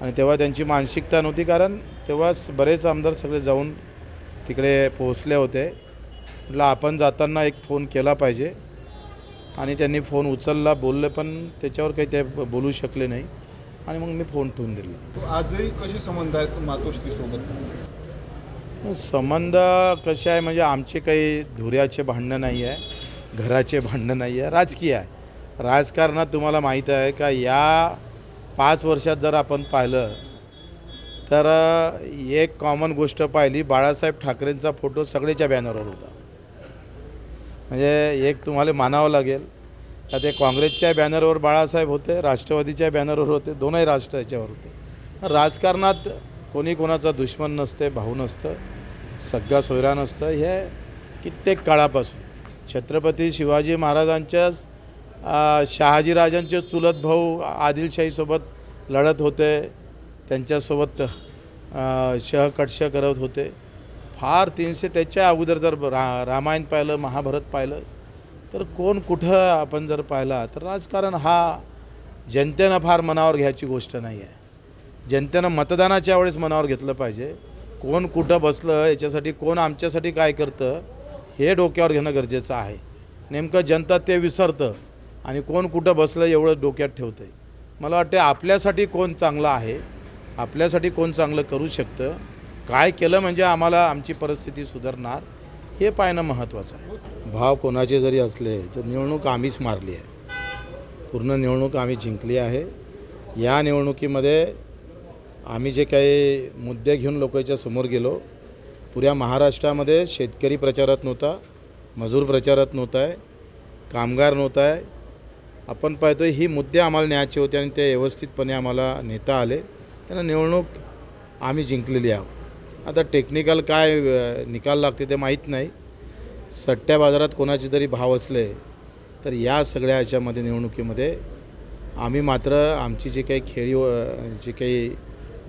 आणि तेव्हा त्यांची मानसिकता नव्हती कारण तेव्हा स- बरेच आमदार सगळे जाऊन तिकडे पोहोचले होते. म्हटलं आपण जाताना एक फोन केला पाहिजे. आणि त्यांनी फोन उचलला बोलले पण त्याच्यावर काही ते बोलू शकले नाही. आणि मग मी फोन ठेवून दिला. आजही कसे संबंध आहेत मातोश्री सोबत? संबंध कसे आहे म्हणजे आमचे काही धुऱ्याचे भांडणं नाही आहे घराचे भांडणं नाही आहे राजकीय आहे. राजकारणात तुम्हाला माहीत आहे का या पाच वर्षात जर आपण पाहिलं तर एक कॉमन गोष्ट पाहिली बाळासाहेब ठाकरेंचा फोटो सगळेच्या बॅनरवर होता. म्हणजे एक तुम्हाला मानावं लागेल का ते काँग्रेसच्या बॅनरवर बाळासाहेब होते राष्ट्रवादीच्या बॅनरवर होते दोनही राष्ट्र याच्यावर होते. राजकारणात कोणी कोणाचा दुश्मन नसते भाऊ नसतं सगळा सोयरा नसतं हे कित्येक काळापासून. छत्रपती शिवाजी महाराजांच्याच शहाजीराजांचे चुलत भाऊ आदिलशाहीसोबत लढत होते. त्यांच्यासोबत शहकटश करत होते. फार तीनशे त्याच्या अगोदर जर रा रामायण पाहिलं महाभारत पाहिलं तर कोण कुठं आपण जर पाहिला तर राजकारण हा जनतेनं फार मनावर घ्यायची गोष्ट नाही आहे जनतेनं मतदानाच्या वेळेस मनावर घेतलं पाहिजे. कोण कुठं बसलं याच्यासाठी कोण आमच्यासाठी काय करतं हे डोक्यावर घेणं गरजेचं आहे. नेमकं जनता ते विसरतं. आणि कोण कुठं बसलं एवढं डोक्यात ठेवतं आहे मला वाटते आपल्यासाठी कोण चांगलं आहे आपल्यासाठी कोण चांगलं करू शकतं काय केलं म्हणजे आम्हाला आमची परिस्थिती सुधारणार हे पाहणं महत्त्वाचं आहे. भाव कोणाचे जरी असले तर निवडणूक आम्हीच मारली आहे. पूर्ण निवडणूक आम्ही जिंकली आहे. या निवडणुकीमध्ये आम्ही जे काही मुद्दे घेऊन लोकांच्या समोर गेलो पुऱ्या महाराष्ट्रामध्ये शेतकरी प्रचारात नव्हता मजूर प्रचारात नव्हता आहे कामगार नव्हता आहे आपण पाहतो ही मुद्दे आम्हाला न्यायचे होते आणि ते व्यवस्थितपणे आम्हाला नेता आले. त्यांना निवडणूक आम्ही जिंकलेली आहोत. आता टेक्निकल काय निकाल लागते ते माहीत नाही. सट्ट्या बाजारात कोणाचे तरी भाव असले तर या सगळ्या ह्याच्यामध्ये निवडणुकीमध्ये आम्ही मात्र आमची जी काही खेळी जे जी काही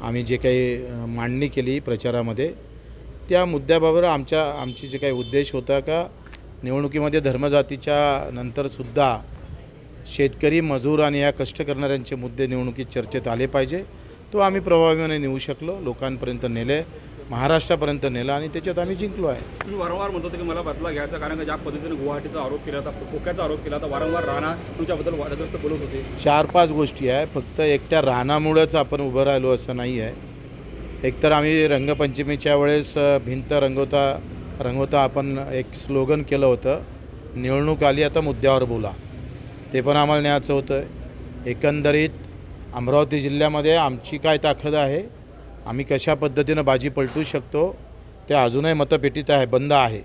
आम्ही जे काही मांडणी केली प्रचारामध्ये त्या मुद्द्याबाबत आमच्या आमची जे काही उद्देश होता का निवडणुकीमध्ये धर्मजातीच्या नंतरसुद्धा शेतकरी मजूर आणि या कष्ट करणाऱ्यांचे मुद्दे निवडणुकीत चर्चेत आले पाहिजे. तो आम्ही प्रभावीपणे नेऊ शकलो लोकांपर्यंत नेले महाराष्ट्रापर्यंत नेला आणि त्याच्यात आम्ही जिंकलो आहे. तुम्ही वारंवार म्हणत होते की मला बदला घ्यायचा कारण का ज्या पद्धतीने गुवाहाटीचा आरोप केला होता खोक्याचा आरोप केला होता वारंवार राणा तुमच्याबद्दल वादग्रस्त बोलत होते. चार पाच गोष्टी आहे फक्त एकट्या रानामुळंच आपण उभं राहिलो असं नाही आहे. एकतर आम्ही रंगपंचमीच्या वेळेस भिंत रंगवता रंगवता आपण एक स्लोगन केलं होतं निवडणूक आली आता मुद्द्यावर बोला. ते पण आम्हाला न्यायचं होतं. एकंदरीत अमरावती जिल्ह्यामध्ये आमची काय ताकद आहे? आम्ही कशा पद्धतीनं बाजी पलटू शकतो? ते अजूनही मतपेटीत आहे बंद आहे.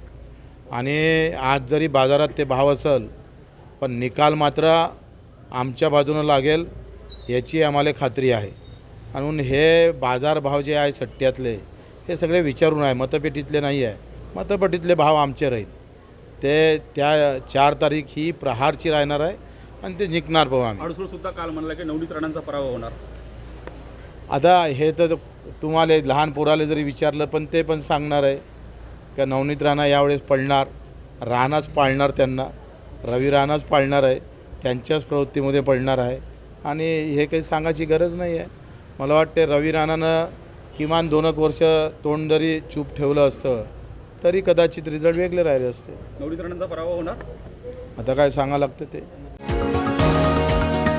आणि आज जरी बाजारात ते भाव असेल पण निकाल मात्र आमच्या बाजूनं लागेल याची आम्हाला खात्री आहे. म्हणून हे बाजारभाव जे आहे सट्ट्यातले हे सगळे विचारून आहे. मतपेटीतले नाही आहे. मतपेटीतले भाव आमचे राहील. ते त्या चार तारीख ही प्रहारची राहणार आहे. आणि ते जिंकणार पाहू आम्ही. अडसूळ सुद्धा काल म्हणला की नवनीत राणांचा पराभव होणार. आता हे तर तुम्हाला लहान पोराला जरी विचारलं पण ते पण सांगणार आहे का नवनीत राणा यावेळेस पडणार राणाच पाळणार त्यांना रवी राणाच पाळणार आहे त्यांच्याच प्रवृत्तीमध्ये पडणार आहे. आणि हे काही सांगायची गरज नाही आहे. मला वाटते रवी राणानं किमान दोन एक वर्ष तोंड जरी चूप ठेवलं असतं तरी कदाचित रिझल्ट वेगळे राहिले असते. नवनीत राणांचा पराभव होणार? आता काय सांगावं लागतं ते?